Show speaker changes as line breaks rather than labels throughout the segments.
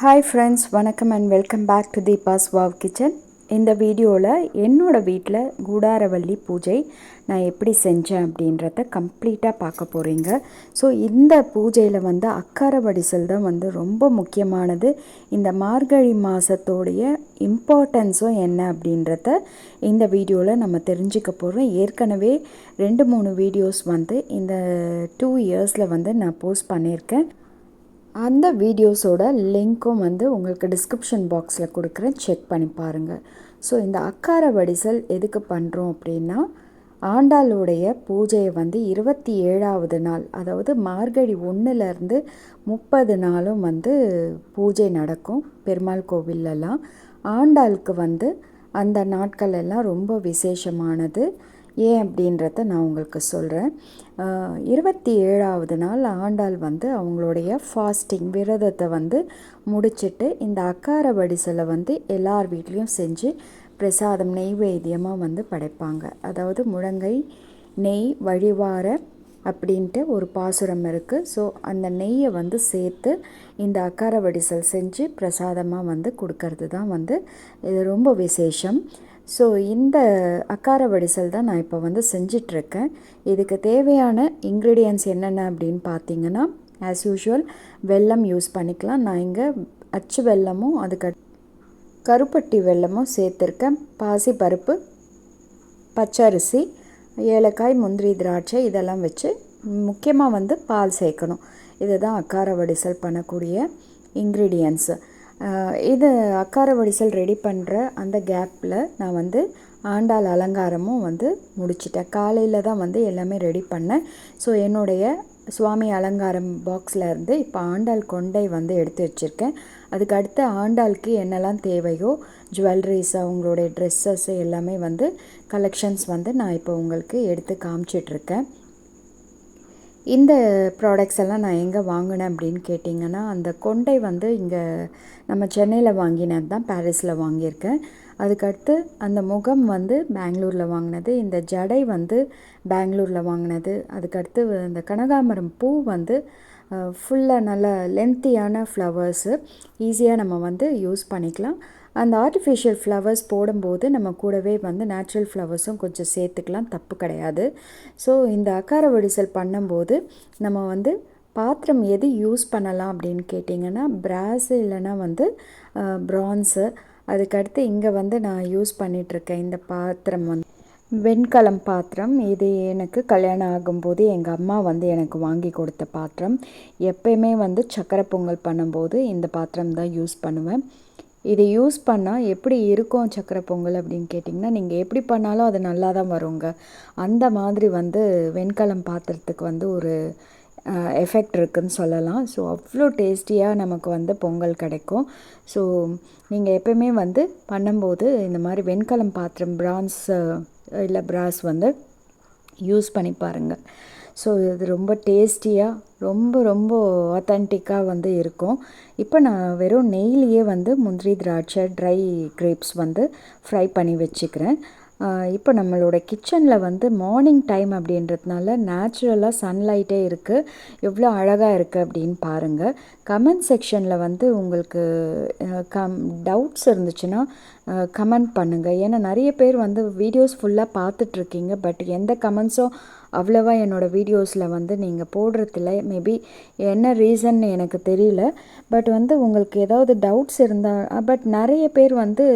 Hi friends வணக்கம் and welcome back to Deepa's wow kitchen இந்த வீடியோவில் என்னோடய வீட்டில் கூடாரவள்ளி பூஜை நான் எப்படி செஞ்சேன் அப்படின்றத கம்ப்ளீட்டாக பார்க்க போகிறீங்க ஸோ இந்த பூஜையில் வந்து அக்கார வடிசல் தான் வந்து ரொம்ப முக்கியமானது. இந்த மார்கழி மாதத்தோடைய இம்பார்ட்டன்ஸும் என்ன அப்படின்றத இந்த வீடியோவில் நம்ம தெரிஞ்சுக்க போகிறோம் ஏற்கனவே ரெண்டு மூணு வீடியோஸ் வந்து இந்த டூ இயர்ஸில் வந்து நான் போஸ்ட் பண்ணியிருக்கேன். அந்த வீடியோஸோட லிங்க்கும் வந்து உங்களுக்கு டிஸ்கிரிப்ஷன் பாக்ஸில் கொடுக்குறேன். செக் பண்ணி பாருங்கள் ஸோ இந்த அக்கார வடிசல் எதுக்கு பண்ணுறோம் அப்படின்னா ஆண்டாளுடைய பூஜையை வந்து இருபத்தி ஏழாவது நாள் அதாவது மார்கழி ஒன்றுலேருந்து முப்பது நாளும் வந்து பூஜை நடக்கும் பெருமாள் கோவிலெல்லாம். ஆண்டாளுக்கு வந்து அந்த நாட்கள் எல்லாம் ரொம்ப விசேஷமானது. ஏன் அப்படின்றத நான் உங்களுக்கு சொல்கிறேன் இருபத்தி ஏழாவது நாள் ஆண்டாள் வந்து அவங்களுடைய ஃபாஸ்டிங் விரதத்தை வந்து முடிச்சுட்டு இந்த அக்கார வடிசலை வந்து எல்லார் வீட்லேயும் செஞ்சு பிரசாதம் நெய்வேத்தியமாக வந்து படைப்பாங்க. அதாவது முழங்கை நெய் வழிவார அப்படின்ட்டு ஒரு பாசுரம் இருக்குது ஸோ அந்த நெய்யை வந்து சேர்த்து இந்த அக்கார வடிசல் செஞ்சு பிரசாதமாக வந்து கொடுக்கறது தான் வந்து இது ரொம்ப விசேஷம். ஸோ இந்த அக்கார வடிசல் தான் நான் இப்போ வந்து செஞ்சிட்ருக்கேன். இதுக்கு தேவையான இன்க்ரீடியன்ஸ் என்னென்ன அப்படின்னு பார்த்தீங்கன்னா ஆஸ் யூஷுவல் வெல்லம் யூஸ் பண்ணிக்கலாம். நான் இங்கே அச்சு வெல்லமும் அதுக்கு கருப்பட்டி வெல்லமும் சேர்த்துருக்கேன். பாசி பருப்பு பச்சரிசி ஏலக்காய் முந்திரி திராட்சை இதெல்லாம் வச்சு முக்கியமாக வந்து பால் சேர்க்கணும். இதுதான் அக்கார வடிசல் பண்ணக்கூடிய இன்க்ரீடியன்ஸு இது அக்கார வடிசல் ரெடி பண்ணுற அந்த கேப்பில் நான் வந்து ஆண்டாள் அலங்காரமும் வந்து முடிச்சிட்டேன். காலையில் தான் வந்து எல்லாமே ரெடி பண்ணேன். ஸோ என்னுடைய சுவாமி அலங்காரம் பாக்ஸில் இருந்து இப்போ ஆண்டாள் கொண்டை வந்து எடுத்து வச்சுருக்கேன். அதுக்கு அடுத்து ஆண்டாளுக்கு என்னெல்லாம் தேவையோ ஜுவல்லரிஸ் அவங்களுடைய ட்ரெஸ்ஸஸ் எல்லாமே வந்து கலெக்ஷன்ஸ் வந்து நான் இப்போ உங்களுக்கு எடுத்து காமிச்சிட்ருக்கேன் இந்த ப்ராடக்ட்ஸ் எல்லாம் நான் எங்கே வாங்கினேன் அப்படின்னு கேட்டிங்கன்னா அந்த கொண்டை வந்து இங்கே நம்ம சென்னையில் வாங்கினது தான் பாரிஸில் வாங்கியிருக்கேன். அதுக்கடுத்து அந்த முகம் வந்து பெங்களூரில் வாங்கினது இந்த ஜடை வந்து பெங்களூரில் வாங்கினது அதுக்கடுத்து இந்த கனகாமரம் பூ வந்து ஃபுல்லாக நல்ல லென்த்தியான ஃப்ளவர்ஸு ஈஸியாக நம்ம வந்து யூஸ் பண்ணிக்கலாம். அந்த ஆர்டிஃபிஷியல் ஃப்ளவர்ஸ் போடும்போது நம்ம கூடவே வந்து நேச்சுரல் ஃப்ளவர்ஸும் கொஞ்சம் சேர்த்துக்கலாம் தப்பு கிடையாது. ஸோ இந்த அக்கார வடிசல் பண்ணும்போது நம்ம வந்து பாத்திரம் எது யூஸ் பண்ணலாம் அப்படின்னு கேட்டிங்கன்னா பிராஸு இல்லைன்னா வந்து ப்ரான்ஸு அதுக்கடுத்து இங்கே வந்து நான் யூஸ் பண்ணிகிட்ருக்கேன் இந்த பாத்திரம் வந்து. வெண்கலம் பாத்திரம். இது எனக்கு கல்யாணம் ஆகும்போது எங்கள் அம்மா வந்து எனக்கு வாங்கி கொடுத்த பாத்திரம். எப்பயுமே வந்து சக்கரை பொங்கல் பண்ணும்போது இந்த பாத்திரம் தான் யூஸ் பண்ணுவேன். இதை யூஸ் பண்ணால் எப்படி இருக்கும் சக்கரை பொங்கல் அப்படின்னு கேட்டிங்கன்னா நீங்கள் எப்படி பண்ணாலும் அது நல்லா தான் வருங்க. அந்த மாதிரி வந்து வெண்கலம் பாத்திரத்துக்கு வந்து ஒரு எஃபெக்ட் இருக்குதுன்னு சொல்லலாம். ஸோ அவ்வளோ டேஸ்டியாக நமக்கு வந்து பொங்கல் கிடைக்கும். ஸோ நீங்கள் எப்போயுமே வந்து பண்ணும்போது இந்த மாதிரி வெண்கலம் பாத்திரம் பிரான்ஸ் இல்லை பிராஸ் வந்து யூஸ் பண்ணி பாருங்கள் ஸோ இது ரொம்ப டேஸ்டியாக ரொம்ப ரொம்ப ஆத்தென்டிக்காக வந்து இருக்கும். இப்போ நான் வெறும் நெய்லியே வந்து முந்திரி திராட்சை ட்ரை கிரேப்ஸ் வந்து ஃப்ரை பண்ணி வச்சுக்கிறேன். இப்போ நம்மளோட கிச்சனில் வந்து மார்னிங் டைம் அப்படின்றதுனால நேச்சுரலாக சன்லைட்டே இருக்குது எவ்வளோ அழகாக இருக்குது அப்படின்னு பாருங்கள் கமெண்ட் செக்ஷனில் வந்து உங்களுக்கு கம் டவுட்ஸ் இருந்துச்சுன்னா கமெண்ட் பண்ணுங்கள் ஏன்னா நிறைய பேர் வந்து வீடியோஸ் ஃபுல்லாக பார்த்துட்ருக்கீங்க. பட் எந்த கமெண்ட்ஸும் அவ்வளோவா என்னோடய வீடியோஸில் வந்து நீங்கள் போடுறதில்ல. மேபி என்ன ரீசன் எனக்கு தெரியல. பட் வந்து உங்களுக்கு ஏதாவது டவுட்ஸ் இருந்தால் பட் நிறைய பேர் வந்து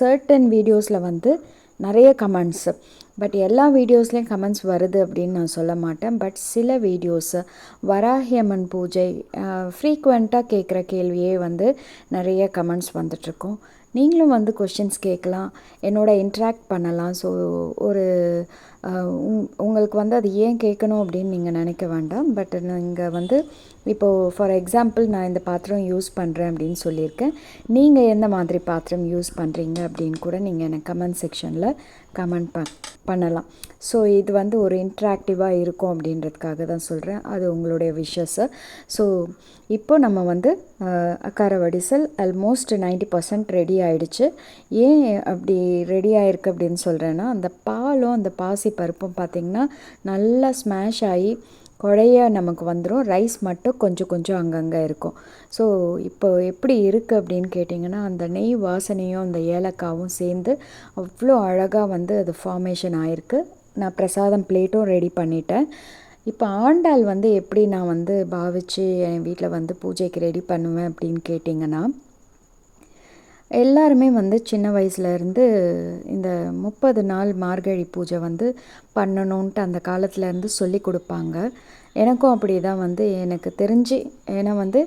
சர்டன் வீடியோஸில் வந்து நிறைய கமெண்ட்ஸு பட் எல்லா வீடியோஸ்லேயும் கமெண்ட்ஸ் வருது அப்படின்னு நான் சொல்ல மாட்டேன். பட் சில வீடியோஸு வராகியம்மன் பூஜை ஃப்ரீக்குவெண்ட்டாக கேட்குற கேள்வியே வந்து நிறைய கமெண்ட்ஸ் வந்துட்ருக்கோம் நீங்களும் வந்து கொஷின்ஸ் கேட்கலாம். என்னோட இன்ட்ராக்ட் பண்ணலாம். ஸோ ஒரு உங்களுக்கு வந்து அது ஏன் கேட்கணும் அப்படின்னு நீங்கள் நினைக்க வேண்டாம். பட் நீங்கள் வந்து இப்போது ஃபார் எக்ஸாம்பிள் நான் இந்த பாத்திரம் யூஸ் பண்ணுறேன் அப்படின்னு சொல்லியிருக்கேன். நீங்கள் எந்த மாதிரி பாத்திரம் யூஸ் பண்ணுறீங்க அப்படின்னு கூட நீங்கள் எனக்கு கமெண்ட் செக்ஷனில் கமெண்ட் ப பண்ணலாம். ஸோ இது வந்து ஒரு இன்ட்ராக்டிவாக இருக்கும் அப்படின்றதுக்காக தான் சொல்கிறேன் அது உங்களுடைய விஷஸு ஸோ இப்போ நம்ம வந்து akkara vadisal almost ninety percent ready ஆயிடுச்சு. ஏன் அப்படி ரெடி ஆகிருக்கு அப்படின்னு சொல்கிறேன்னா அந்த பாலும் அந்த பாசி பருப்பும் பார்த்திங்கன்னா நல்லா ஸ்மாஷ் ஆகி குழைய நமக்கு வந்துடும் ரைஸ் மட்டும் கொஞ்சம் கொஞ்சம் அங்கங்கே இருக்கும். ஸோ இப்போ எப்படி இருக்குது அப்படின்னு கேட்டிங்கன்னா அந்த நெய் வாசனையும் அந்த ஏலக்காவும் சேர்ந்து அவ்வளோ அழகாக வந்து அது ஃபார்மேஷன் ஆகிருக்கு நான் பிரசாதம் பிளேட்டும் ரெடி பண்ணிட்டேன். இப்போ ஆண்டாள் வந்து எப்படி நான் வந்து பாவித்து என் வீட்டில் வந்து பூஜைக்கு ரெடி பண்ணுவேன் அப்படின்னு கேட்டிங்கன்னா எல்லாருமே வந்து சின்ன வயசுலேருந்து இந்த முப்பது நாள் மார்கழி பூஜை வந்து பண்ணணுன்ட்டு அந்த காலத்துலேருந்து சொல்லி கொடுப்பாங்க. எனக்கும் அப்படி தான் வந்து எனக்கு தெரிஞ்சு ஏன்னா வந்து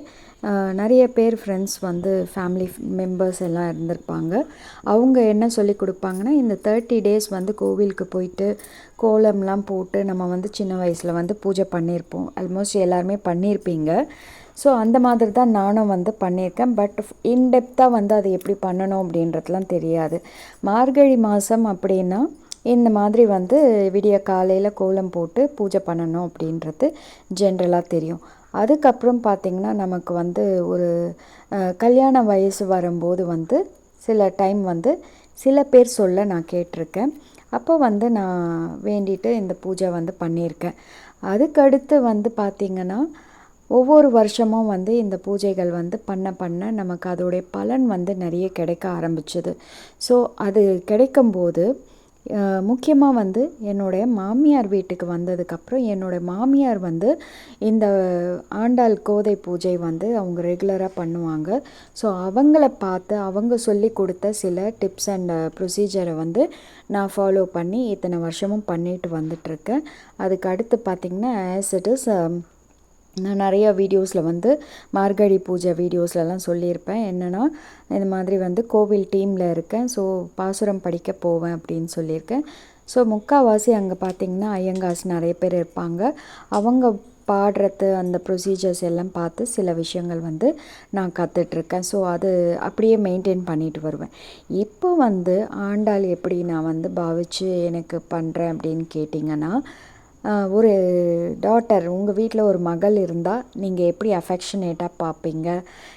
நிறைய பேர் ஃப்ரெண்ட்ஸ் வந்து ஃபேமிலி மெம்பர்ஸ் எல்லாம் இருந்திருப்பாங்க. அவங்க என்ன சொல்லி கொடுப்பாங்கன்னா இந்த தேர்ட்டி டேஸ் வந்து கோவிலுக்கு போயிட்டு கோலம்லாம் போட்டு நம்ம வந்து சின்ன வயசில் வந்து பூஜை பண்ணியிருப்போம். ஆல்மோஸ்ட் எல்லாருமே பண்ணியிருப்பீங்க. ஸோ அந்த மாதிரி தான் நானும் வந்து பண்ணியிருக்கேன். பட் இன்டெப்த்தாக வந்து அது எப்படி பண்ணணும் அப்படின்றதுலாம் தெரியாது. மார்கழி மாதம் அப்படின்னா இந்த மாதிரி வந்து விடிய காலையில் கோலம் போட்டு பூஜை பண்ணணும் அப்படின்றது ஜென்ரலாக தெரியும். அதுக்கப்புறம் பார்த்திங்கன்னா நமக்கு வந்து ஒரு கல்யாண வயசு வரும்போது வந்து சில டைம் வந்து சில பேர் சொல்ல நான் கேட்டிருக்கேன். அப்போ வந்து நான் வேண்டிட்டு இந்த பூஜை வந்து பண்ணியிருக்கேன். அதுக்கடுத்து வந்து பார்த்திங்கன்னா ஒவ்வொரு வருஷமும் வந்து இந்த பூஜைகள் வந்து பண்ண பண்ண நமக்கு அதோடைய பலன் வந்து நிறைய கிடைக்க ஆரம்பிச்சுது. ஸோ அது கிடைக்கும்போது முக்கியமாக வந்து என்னுடைய மாமியார் வீட்டுக்கு வந்ததுக்கப்புறம் என்னுடைய மாமியார் வந்து இந்த ஆண்டாள் கோதை பூஜை வந்து அவங்க ரெகுலராக பண்ணுவாங்க. ஸோ அவங்கள பார்த்து அவங்க சொல்லி கொடுத்த சில டிப்ஸ் அண்ட் ப்ரொசீஜரை வந்து நான் ஃபாலோ பண்ணி இத்தனை வருஷமும் பண்ணிட்டு வந்துட்டுருக்கேன் அதுக்கு அடுத்து பார்த்திங்கன்னா ஆஸ் இட் இஸ் நான் நிறையா வீடியோஸில் வந்து மார்கழி பூஜை வீடியோஸ்லலாம் சொல்லியிருப்பேன். என்னென்னா இந்த மாதிரி வந்து கோவில் டீமில் இருக்கேன். ஸோ பாசுரம் படிக்க போவேன் அப்படின்னு சொல்லியிருக்கேன். ஸோ முக்கால்வாசி அங்கே பார்த்திங்கன்னா ஐயங்காஸ் நிறைய பேர் இருப்பாங்க. அவங்க பாடுறது அந்த ப்ரொசீஜர்ஸ் எல்லாம் பார்த்து சில விஷயங்கள் வந்து நான் கற்றுட்ருக்கேன் ஸோ அது அப்படியே மெயின்டைன் பண்ணிட்டு வருவேன். இப்போ வந்து ஆண்டாள் எப்படி நான் வந்து பாவித்து எனக்கு பண்ணுறேன் அப்படின்னு கேட்டிங்கன்னா ஒரு டாட்டர் உங்கள் வீட்டில் ஒரு மகள் இருந்தால் நீங்கள் எப்படி அஃபெக்ஷனேட்டாக பார்ப்பீங்க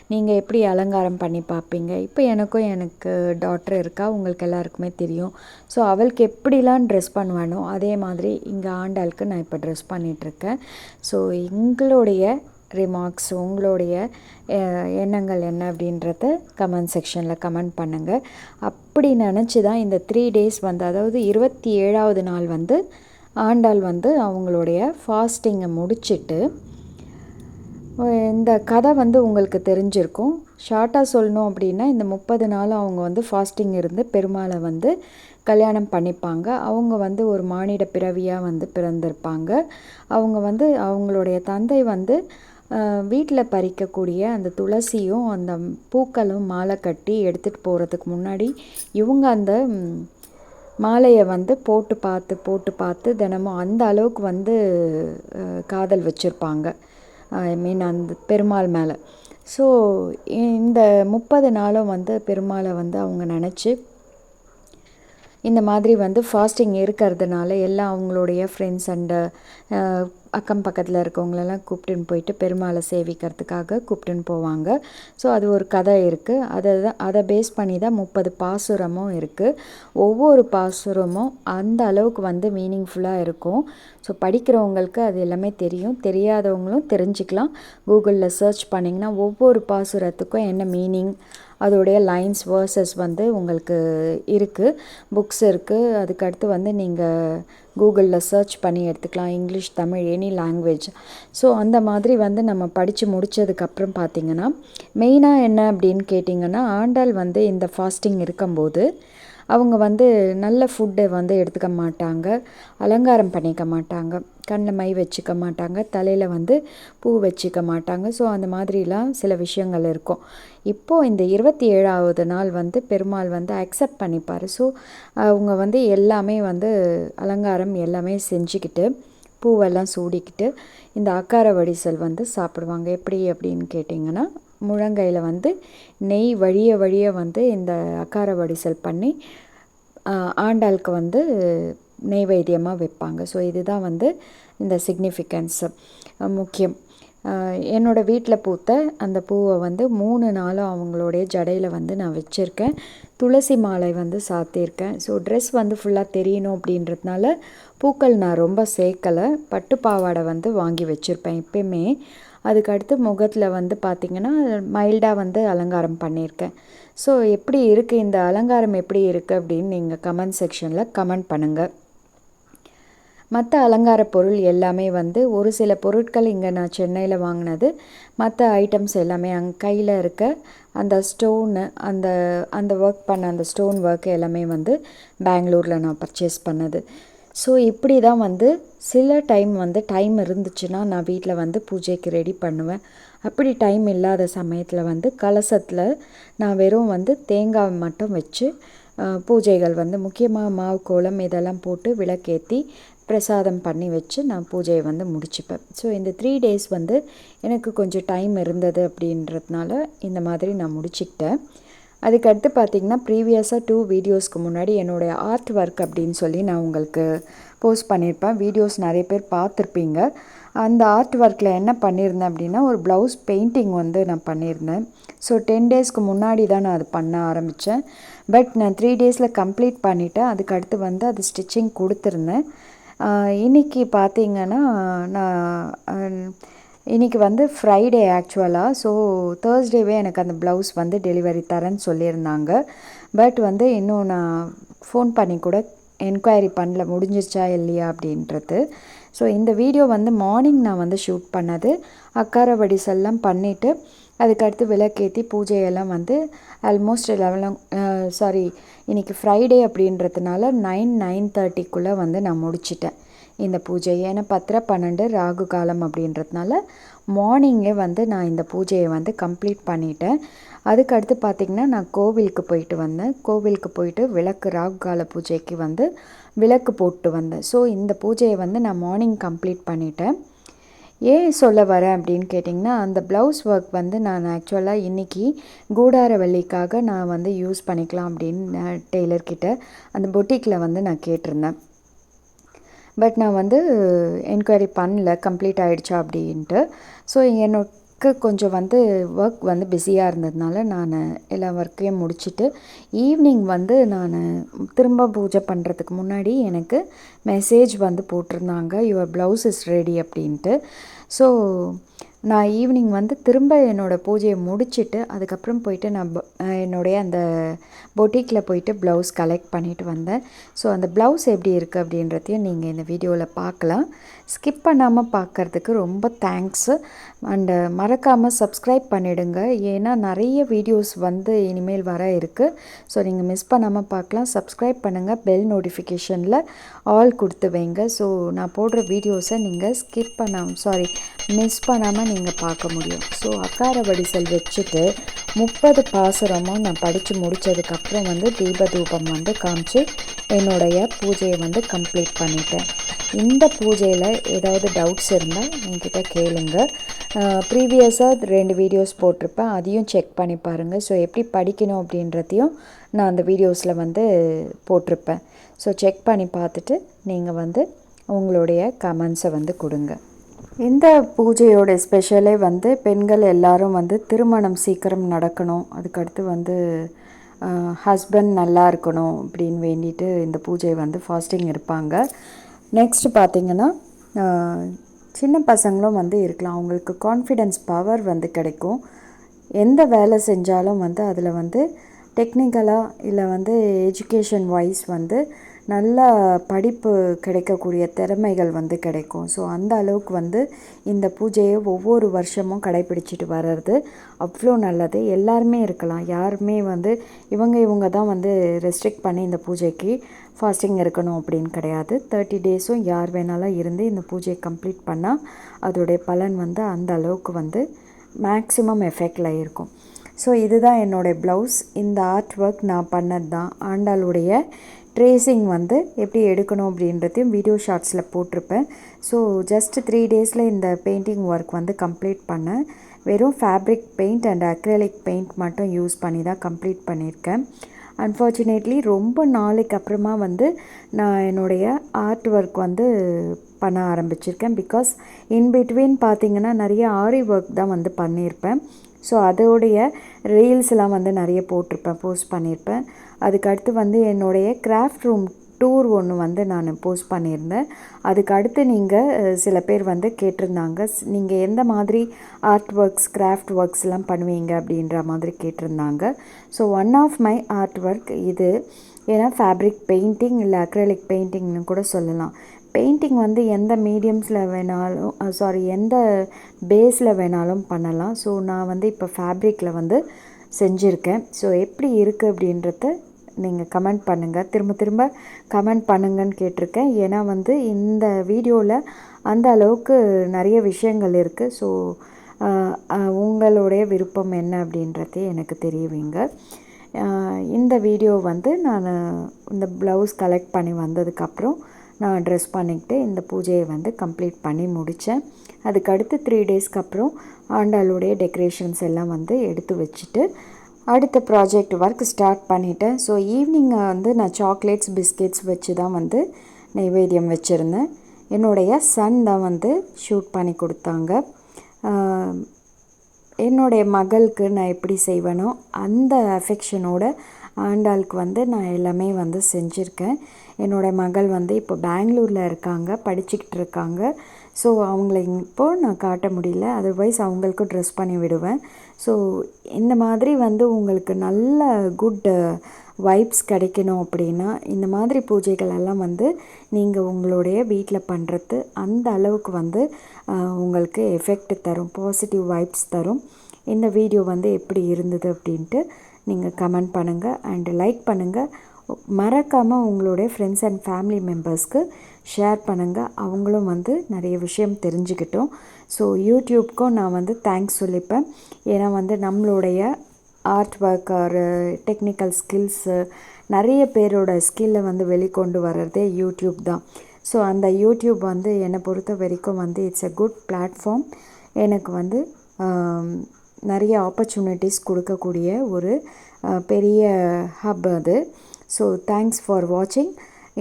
நீங்கள் எப்படி அலங்காரம் பண்ணி பார்ப்பீங்க இப்போ எனக்கும் எனக்கு டாட்டர் இருக்கா உங்களுக்கு எல்லாருக்குமே தெரியும். ஸோ அவளுக்கு எப்படிலாம் ட்ரெஸ் பண்ணுவானோ அதே மாதிரி இங்கே ஆண்டாளுக்கு நான் இப்போ ட்ரெஸ் பண்ணிகிட்ருக்கேன் ஸோ எங்களுடைய ரிமார்க்ஸ் உங்களுடைய எண்ணங்கள் என்ன அப்படின்றத கமெண்ட் செக்ஷனில் கமெண்ட் பண்ணுங்கள் அப்படி நினச்சி தான் இந்த த்ரீ டேஸ் வந்து அதாவது இருபத்தி ஏழாவது நாள் வந்து ஆண்டாள் வந்து அவங்களுடைய ஃபாஸ்டிங்கை முடிச்சுட்டு இந்த கதை வந்து உங்களுக்கு தெரிஞ்சிருக்கும். ஷார்ட்டாக சொல்லணும் அப்படின்னா இந்த முப்பது நாள் அவங்க வந்து ஃபாஸ்டிங் இருந்து பெருமாளை வந்து கல்யாணம் பண்ணிப்பாங்க. அவங்க வந்து ஒரு மானிட பிறவியாக வந்து பிறந்திருப்பாங்க. அவங்க வந்து அவங்களுடைய தந்தை வந்து வீட்டில் பறிக்கக்கூடிய அந்த துளசியும் அந்த பூக்களும் மாலை கட்டி எடுத்துகிட்டு போகிறதுக்கு முன்னாடி இவங்க அந்த மாலையை வந்து போட்டு பார்த்து போட்டு பார்த்து தினமும் அந்த அளவுக்கு வந்து காதல் வச்சுருப்பாங்க. ஐ மீன் அந்த பெருமாள் மேலே. ஸோ இந்த முப்பது நாளும் வந்து பெருமாளை வந்து அவங்க நினச்சி இந்த மாதிரி வந்து ஃபாஸ்டிங் இருக்கிறதுனால எல்லாம் அவங்களுடைய ஃப்ரெண்ட்ஸ் அண்டு அக்கம் பக்கத்தில் இருக்கவங்களெல்லாம் கூப்பிட்டுன்னு போயிட்டு பெருமாளை சேவிக்கிறதுக்காக கூப்பிட்டுன்னு போவாங்க. ஸோ அது ஒரு கதை இருக்குது அதை தான் அதை பேஸ் பண்ணி தான் முப்பது பாசுரமும் இருக்குது ஒவ்வொரு பாசுரமும் அந்த அளவுக்கு வந்து மீனிங்ஃபுல்லாக இருக்கும். ஸோ படிக்கிறவங்களுக்கு அது எல்லாமே தெரியும். தெரியாதவங்களும் தெரிஞ்சுக்கலாம். கூகுளில் சர்ச் பண்ணிங்கன்னா ஒவ்வொரு பாசுரத்துக்கும் என்ன மீனிங் அதோடைய லைன்ஸ் வேர்சஸ் வந்து உங்களுக்கு இருக்குது புக்ஸ் இருக்குது அதுக்கடுத்து வந்து நீங்கள் கூகுளில் சர்ச் பண்ணி எடுத்துக்கலாம். English Tamil any language so அந்த மாதிரி வந்து நம்ம படித்து முடித்ததுக்கப்புறம் பார்த்திங்கன்னா மெயினாக என்ன அப்படின்னு கேட்டிங்கன்னா ஆண்டாள் வந்து இந்த ஃபாஸ்டிங் இருக்கும்போது அவங்க வந்து நல்ல ஃபுட்டை வந்து எடுத்துக்க மாட்டாங்க. அலங்காரம் பண்ணிக்க மாட்டாங்க. கண்ணில் மை வச்சுக்க மாட்டாங்க தலையில் வந்து பூ வச்சுக்க மாட்டாங்க. ஸோ அந்த மாதிரிலாம் சில விஷயங்கள் இருக்கும். இப்போது இந்த இருபத்தி ஏழாவது நாள் வந்து பெருமாள் வந்து அக்செப்ட் பண்ணிப்பார். ஸோ அவங்க வந்து எல்லாமே வந்து அலங்காரம் எல்லாமே செஞ்சுக்கிட்டு பூவெல்லாம் சூடிக்கிட்டு இந்த அக்கார வடிசல் வந்து சாப்பிடுவாங்க. எப்படி அப்படின்னு கேட்டிங்கன்னா முழங்கையில் வந்து நெய் வழிய வழிய வந்து இந்த அக்கார வடிசல் பண்ணி ஆண்டாளுக்கு வந்து நெய்வேத்தியமாக வைப்பாங்க. ஸோ இதுதான் வந்து இந்த சிக்னிஃபிகன்ஸு முக்கியம். என்னோடய வீட்டில் பூத்த அந்த பூவை வந்து மூணு நாளும் அவங்களுடைய ஜடையில் வந்து நான் வச்சுருக்கேன். துளசி மாலை வந்து சாத்தியிருக்கேன். ஸோ ட்ரெஸ் வந்து ஃபுல்லாக தெரியணும் அப்படின்றதுனால பூக்கள் நான் ரொம்ப சேர்க்கலை. பட்டு பாவாடை வந்து வாங்கி வச்சுருப்பேன் எப்பயுமே அதுக்கடுத்து முகத்தில் வந்து பார்த்திங்கன்னா மைல்டாக வந்து அலங்காரம் பண்ணியிருக்கேன். ஸோ எப்படி இருக்குது இந்த அலங்காரம் எப்படி இருக்குது அப்படின்னு நீங்கள் கமெண்ட் செக்ஷனில் கமெண்ட் பண்ணுங்கள் மற்ற அலங்கார பொருள் எல்லாமே வந்து ஒரு சில பொருட்கள் இங்கே நான் சென்னையில் வாங்கினது. மற்ற ஐட்டம்ஸ் எல்லாமே அங்கே கையில் இருக்க அந்த ஸ்டோனு அந்த அந்த ஒர்க் பண்ண அந்த ஸ்டோன் ஒர்க் எல்லாமே வந்து பெங்களூரில் நான் பர்ச்சேஸ் பண்ணது. ஸோ இப்படி தான் வந்து சில டைம் வந்து டைம் இருந்துச்சுன்னா நான் வீட்டில் வந்து பூஜைக்கு ரெடி பண்ணுவேன். அப்படி டைம் இல்லாத சமயத்தில் வந்து கலசத்தில் நான் வெறும் வந்து தேங்காய் மட்டும் வச்சு பூஜைகள் வந்து முக்கியமாக மாவு கோலம் இதெல்லாம் போட்டு விளக்கேற்றி பிரசாதம் பண்ணி வச்சு நான் பூஜையை வந்து முடிச்சுப்பேன். ஸோ இந்த த்ரீ டேஸ் வந்து எனக்கு கொஞ்சம் டைம் இருந்தது அப்படின்றதுனால இந்த மாதிரி நான் முடிச்சுக்கிட்டேன். அதுக்கடுத்து பார்த்தீங்கன்னா ப்ரீவியஸாக டூ வீடியோஸ்க்கு முன்னாடி என்னுடைய ஆர்ட் ஒர்க் அப்படின்னு சொல்லி நான் உங்களுக்கு போஸ்ட் பண்ணியிருப்பேன். வீடியோஸ் நிறைய பேர் பார்த்துருப்பீங்க. அந்த ஆர்ட் ஒர்க்கில் என்ன பண்ணியிருந்தேன் அப்படின்னா ஒரு ப்ளவுஸ் பெயிண்டிங் வந்து நான் பண்ணியிருந்தேன். ஸோ டென் டேஸ்க்கு முன்னாடி தான் நான் அது பண்ண ஆரம்பித்தேன் பட் நான் த்ரீ டேஸில் கம்ப்ளீட் பண்ணிவிட்டேன் அதுக்கடுத்து வந்து அது ஸ்டிச்சிங் கொடுத்துருந்தேன். இன்றைக்கி இன்னைக்கு பார்த்தீங்கன்னா நான் இன்றைக்கி இன்னைக்கு வந்து ஃப்ரைடே ஆக்சுவலாக ஸோ தேர்ஸ்டேவே எனக்கு அந்த ப்ளவுஸ் வந்து டெலிவரி தரேன்னு சொல்லியிருந்தாங்க. பட் வந்து இன்னும் நான் ஃபோன் பண்ணி கூட என்கொயரி பண்ணல. முடிஞ்சிச்சா இல்லையா அப்படின்றது. ஸோ இந்த வீடியோ வந்து மார்னிங் நான் வந்து ஷூட் பண்ணது. அக்கார வடிசெல்லாம் பண்ணிவிட்டு அதுக்கடுத்து விளக்கேற்றி பூஜையெல்லாம் வந்து ஆல்மோஸ்ட் லெவன் சாரி இன்றைக்கி ஃப்ரைடே அப்படின்றதுனால நைன் நைன் தேர்ட்டிக்குள்ளே வந்து நான் முடிச்சிட்டேன் இந்த பூஜை ஏன்னா பத்தரை பன்னெண்டு ராகு காலம் அப்படின்றதுனால மார்னிங்கே வந்து நான் இந்த பூஜையை வந்து கம்ப்ளீட் பண்ணிட்டேன். அதுக்கடுத்து பார்த்திங்கன்னா நான் கோவிலுக்கு போயிட்டு வந்தேன். கோவிலுக்கு போயிட்டு விளக்கு ராகு கால பூஜைக்கு வந்து விளக்கு போட்டு வந்தேன். ஸோ இந்த பூஜையை வந்து நான் மார்னிங் கம்ப்ளீட் பண்ணிட்டேன். ஏன் சொல்ல வரேன் அப்படின்னு கேட்டிங்கன்னா அந்த ப்ளவுஸ் ஒர்க் வந்து நான் ஆக்சுவலாக இன்றைக்கி கூடாரவள்ளிக்காக நான் வந்து யூஸ் பண்ணிக்கலாம் அப்படின்னு டெய்லர்கிட்ட அந்த பொட்டிக்கில் வந்து நான் கேட்டிருந்தேன். பட் நான் வந்து என்கொயரி பண்ணல கம்ப்ளீட் ஆகிடுச்சா அப்படின்ட்டு. ஸோ என்னோட ஒர்க்கு கொஞ்சம் வந்து ஒர்க் வந்து பிஸியாக இருந்ததுனால நான் எல்லா ஒர்க்கையும் முடிச்சுட்டு ஈவினிங் வந்து நான் திரும்ப பூஜை பண்ணுறதுக்கு முன்னாடி எனக்கு மெசேஜ் வந்து போட்டிருந்தாங்க யுவர் ப்ளவுஸ் இஸ் ரெடி அப்படின்ட்டு. ஸோ நான் ஈவினிங் வந்து திரும்ப என்னோடய பூஜையை முடிச்சுட்டு அதுக்கப்புறம் போயிட்டு நான் என்னுடைய அந்த பொட்டிக்கில் போயிட்டு ப்ளவுஸ் கலெக்ட் பண்ணிட்டு வந்தேன். ஸோ அந்த ப்ளவுஸ் எப்படி இருக்குது அப்படின்றதையும் நீங்கள் இந்த வீடியோவில் பார்க்கலாம். ஸ்கிப் பண்ணாமல் பார்க்கறதுக்கு ரொம்ப தேங்க்ஸு அண்டு மறக்காமல் சப்ஸ்கிரைப் பண்ணிடுங்க. ஏன்னா நிறைய வீடியோஸ் வந்து இனிமேல் வர இருக்குது ஸோ நீங்கள் மிஸ் பண்ணாமல் பார்க்கலாம். சப்ஸ்கிரைப் பண்ணுங்கள் பெல் நோட்டிஃபிகேஷனில் ஆல் கொடுத்து வைங்க. ஸோ நான் போடுற வீடியோஸை நீங்கள் ஸ்கிப் பண்ணாமல் சாரி மிஸ் பண்ணாமல் நீங்கள் பார்க்க முடியும். ஸோ அக்கார வடிசல் வச்சுட்டு முப்பது பாசுரமும் நான் படித்து முடித்ததுக்கப்புறம் வந்து தீபதூபம் வந்து காமிச்சு என்னுடைய பூஜையை வந்து கம்ப்ளீட் பண்ணிட்டேன். இந்த பூஜையில் ஏதாவது டவுட்ஸ் இருந்தால் என்கிட்ட கேளுங்க. ப்ரீவியஸாக ரெண்டு வீடியோஸ் போட்டிருப்பேன். அதையும் செக் பண்ணி பாருங்கள் ஸோ எப்படி படிக்கணும் அப்படின்றதையும் நான் அந்த வீடியோஸில் வந்து போட்டிருப்பேன். ஸோ செக் பண்ணி பார்த்துட்டு நீங்கள் வந்து உங்களுடைய கமெண்ட்ஸை வந்து கொடுங்க. இந்த பூஜையோட ஸ்பெஷலே வந்து பெண்கள் எல்லாரும் வந்து திருமணம் சீக்கிரம் நடக்கணும். அதுக்கடுத்து வந்து ஹஸ்பண்ட் நல்லா இருக்கணும் அப்படின்னு வேண்டிட்டு இந்த பூஜை வந்து ஃபாஸ்டிங் இருப்பாங்க நெக்ஸ்ட் பார்த்திங்கன்னா சின்ன பசங்களும் வந்து இருக்கலாம். அவங்களுக்கு கான்ஃபிடென்ஸ் பவர் வந்து கிடைக்கும். எந்த வேலை செஞ்சாலும் வந்து அதில் வந்து டெக்னிக்கலாக இல்லை வந்து எஜுகேஷன் வைஸ் வந்து நல்ல படிப்பு கிடைக்கக்கூடிய திறமைகள் வந்து கிடைக்கும். ஸோ அந்த அளவுக்கு வந்து இந்த பூஜையை ஒவ்வொரு வருஷமும் கடைப்பிடிச்சிட்டு வர்றது அவ்வளோ நல்லது. எல்லாருமே இருக்கலாம். யாருமே வந்து இவங்க இவங்க தான் வந்து ரெஸ்ட்ரிக்ட் பண்ணி இந்த பூஜைக்கு ஃபாஸ்டிங் இருக்கணும் அப்படின்னு கிடையாது. தேர்ட்டி டேஸும் யார் வேணாலும் இருந்து இந்த பூஜையை கம்ப்ளீட் பண்ணால் அதோடைய பலன் வந்து அந்த அளவுக்கு வந்து மேக்ஸிமம் எஃபெக்டில் இருக்கும். ஸோ இதுதான் என்னுடைய ப்ளவுஸ் இந்த ஆர்ட் ஒர்க் நான் பண்ணது தான். ஆண்டாளுடைய ட்ரேசிங் வந்து எப்படி எடுக்கணும் அப்படின்றதையும் வீடியோ ஷார்ட்ஸில் போட்டிருப்பேன். ஸோ ஜஸ்ட் த்ரீ டேஸில் இந்த பெயிண்டிங் ஒர்க் வந்து கம்ப்ளீட் பண்ணேன். வெறும் fabric paint and acrylic paint மட்டும் யூஸ் பண்ணி தான் கம்ப்ளீட் பண்ணியிருக்கேன். அன்ஃபார்ச்சுனேட்லி ரொம்ப நாளைக்கு அப்புறமா வந்து நான் என்னுடைய ஆர்ட் ஒர்க் வந்து பண்ண ஆரம்பிச்சிருக்கேன். பிகாஸ் இன் பிட்வீன் பார்த்திங்கன்னா நிறைய ஆரி ஒர்க் தான் வந்து பண்ணியிருப்பேன். ஸோ அதோடைய ரீல்ஸ்லாம் வந்து நிறைய போட்டிருப்பேன் போஸ்ட் பண்ணியிருப்பேன். அதுக்கடுத்து வந்து என்னுடைய கிராஃப்ட் ரூம் டூர் ஒன்று வந்து நான் போஸ்ட் பண்ணியிருந்தேன். அதுக்கு அடுத்து நீங்கள் சில பேர் வந்து கேட்டிருந்தாங்க. நீங்கள் எந்த மாதிரி ஆர்ட் ஒர்க்ஸ் கிராஃப்ட் ஒர்க்ஸ்லாம் பண்ணுவீங்க அப்படின்ற மாதிரி கேட்டிருந்தாங்க. So one of my art work இது ஏன்னா ஃபேப்ரிக் பெயிண்டிங் இல்லை அக்ரலிக் பெயிண்டிங்னு கூட சொல்லலாம். பெயிண்டிங் வந்து எந்த மீடியம்ஸில் வேணாலும் சாரி எந்த பேஸில் வேணாலும் பண்ணலாம். ஸோ நான் வந்து இப்போ ஃபேப்ரிக்கில் வந்து செஞ்சுருக்கேன். ஸோ எப்படி இருக்குது அப்படின்றத நீங்கள் கமெண்ட் பண்ணுங்கள் திரும்ப திரும்ப கமெண்ட் பண்ணுங்கன்னு கேட்டிருக்கேன். ஏன்னா வந்து இந்த வீடியோவில் அந்த அளவுக்கு நிறைய விஷயங்கள் இருக்குது ஸோ உங்களுடைய விருப்பம் என்ன அப்படின்றது எனக்கு தெரியுவீங்க இந்த வீடியோ வந்து நான் இந்த ப்ளவுஸ் கலெக்ட் பண்ணி வந்ததுக்கப்புறம் நான் ட்ரெஸ் பண்ணிக்கிட்டு இந்த பூஜையை வந்து கம்ப்ளீட் பண்ணி முடித்தேன் அதுக்கடுத்து த்ரீ டேஸ்க்கு அப்புறம் ஆண்டாளுடைய டெக்கரேஷன்ஸ் எல்லாம் வந்து எடுத்து வச்சுட்டு அடுத்த ப்ராஜெக்ட் ஒர்க் ஸ்டார்ட் பண்ணிட்டேன். ஸோ ஈவினிங் வந்து நான் சாக்லேட்ஸ் பிஸ்கெட்ஸ் வச்சு தான் வந்து நைவேத்தியம் வச்சுருந்தேன். என்னுடைய சன் தான் வந்து ஷூட் பண்ணி கொடுத்தாங்க. என்னுடைய மகளுக்கு நான் எப்படி செய்வேனோ அந்த அஃபெக்ஷனோட ஆண்டாளுக்கு வந்து நான் எல்லாமே வந்து செஞ்சுருக்கேன். என்னோடய மகள் வந்து இப்போ பெங்களூரில் இருக்காங்க படிச்சுக்கிட்டு இருக்காங்க. ஸோ அவங்கள இப்போது நான் காட்ட முடியல. அதர்வைஸ் அவங்களுக்கும் ட்ரெஸ் பண்ணி விடுவேன். ஸோ இந்த மாதிரி வந்து உங்களுக்கு நல்ல குட் வைப்ஸ் கிடைக்கணும் அப்படின்னா இந்த மாதிரி பூஜைகள் எல்லாம் வந்து நீங்கள் உங்களுடைய வீட்டில் பண்ணுறது அந்த அளவுக்கு வந்து உங்களுக்கு எஃபெக்ட் தரும் பாசிட்டிவ் வைப்ஸ் தரும். இந்த வீடியோ வந்து எப்படி இருந்தது அப்படின்ட்டு நீங்கள் கமெண்ட் பண்ணுங்கள் அண்டு லைக் பண்ணுங்கள் மறக்காமல் உங்களுடைய ஃப்ரெண்ட்ஸ் அண்ட் ஃபேமிலி மெம்பர்ஸ்க்கு ஷேர் பண்ணுங்கள் அவங்களும் வந்து நிறைய விஷயம் தெரிஞ்சுக்கிட்டோம். ஸோ யூடியூப்க்கும் நான் வந்து தேங்க்ஸ் சொல்லிப்பேன். ஏன்னா வந்து நம்மளுடைய ஆர்ட் ஒர்க் ஒரு டெக்னிக்கல் ஸ்கில்ஸு நிறைய பேரோட ஸ்கில்லை வந்து வெளிக்கொண்டு வர்றதே யூடியூப் தான். ஸோ அந்த யூடியூப் வந்து என்னை பொறுத்த வரைக்கும் வந்து இட்ஸ் எ குட் பிளாட்ஃபார்ம் எனக்கு வந்து நிறைய ஆப்பர்ச்சுனிட்டிஸ் கொடுக்கக்கூடிய ஒரு பெரிய ஹப் அது. ஸோ தேங்க்ஸ் ஃபார் வாட்சிங்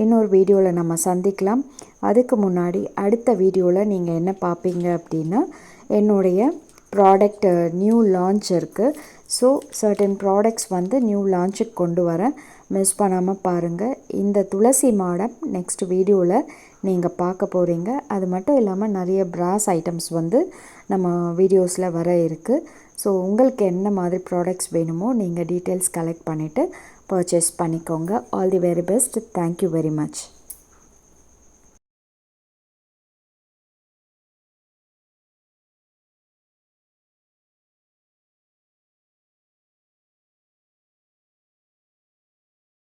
இன்னொரு வீடியோவில் நம்ம சந்திக்கலாம். அதுக்கு முன்னாடி அடுத்த வீடியோவில் நீங்கள் என்ன பார்ப்பீங்க அப்படின்னா என்னுடைய ப்ராடக்ட் நியூ லான்ச் இருக்குது ஸோ சர்டன் ப்ராடக்ட்ஸ் வந்து நியூ லான்ச்சுக்கு கொண்டு வரேன். மிஸ் பண்ணாமல் பாருங்கள் இந்த துளசி மாடம் நெக்ஸ்ட் வீடியோவில் நீங்கள் பார்க்க போகிறீங்க அது மட்டும் இல்லாமல் நிறைய ப்ராஸ் ஐட்டம்ஸ் வந்து நம்ம வீடியோஸில் வர இருக்குது ஸோ உங்களுக்கு என்ன மாதிரி ப்ராடக்ட்ஸ் வேணுமோ நீங்கள் டீட்டெயில்ஸ் கலெக்ட் பண்ணிவிட்டு பர்ச்சேஸ் பண்ணிக்கோங்க. All the very best thank you very much